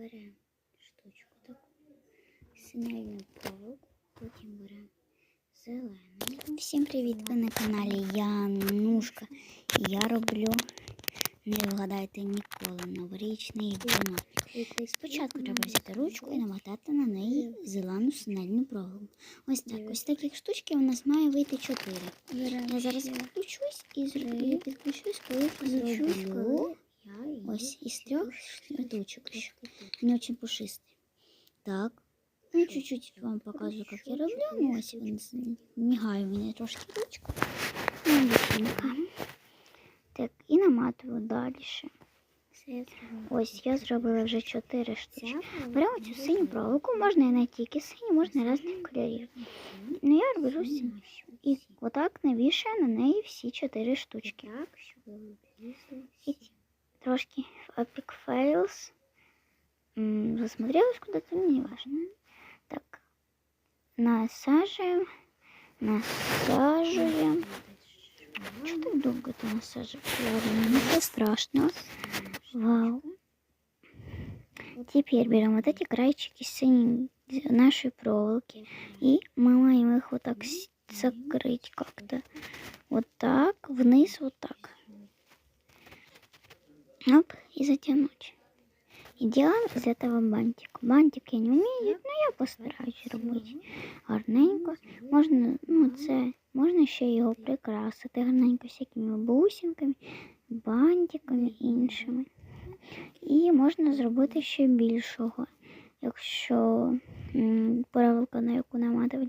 беремо штучку таку, синельну проволоку, потім беремо зелену. Всім привіт! Ви на каналі Янушка. І я роблю, не вгадайте ніколи, новорічний донат. Спочатку треба взяти ручку і намотати на неї зелену синельну проволоку. Ось так. Ось таких штучків у нас має вийти чотири. Я зараз підключусь і підключусь, коли зроблю. Ось із трьох штучок. ще. Вони дуже пушисті. Так. Ну, чуть-чуть вам покажу, як я роблю. Ну, ось він мігає мені трошки ручку. Так, і наматую далі. Ось я зробила вже чотири штучки. Беремо цю синю проволоку, можна і не тільки синю, можна різних кольорів. Ну, я роблю синю. І отак навішаю на неї всі чотири штучки. І трошки в Epic Fails. Засмотрелась куда-то, не важно. Так, насаживаем, насаживаем. Что так долго ты насаживаешь? Ничего страшного. Вау. Теперь берем вот эти крайчики синей нашей проволоки. И мы маем их вот так с- закрыть как-то. Вот так, вниз вот так. Оп, и затянуть. И делаем из этого бантик. Бантик я не умею, но я постараюсь робити гарненько. Можна, ну це, можна ще його прикрасити гарненько всякими бусинками, бантиками іншими. І можна зробити ще більшого. Якщо на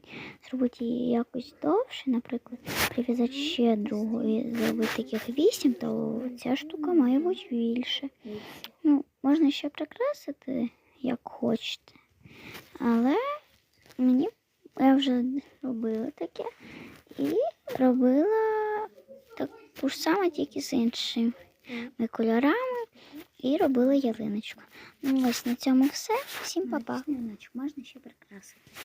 зробити її якось довше, наприклад, прив'язати ще другу і зробити таких вісім, то ця штука має бути більше. Ну, можна ще прикрасити, як хочете. Але мені я вже робила таке і робила таку ж саме, тільки з іншими кольорами і робила ялиночку. Ну, ось на цьому все. Всім па-па. Можна ще прикрасити.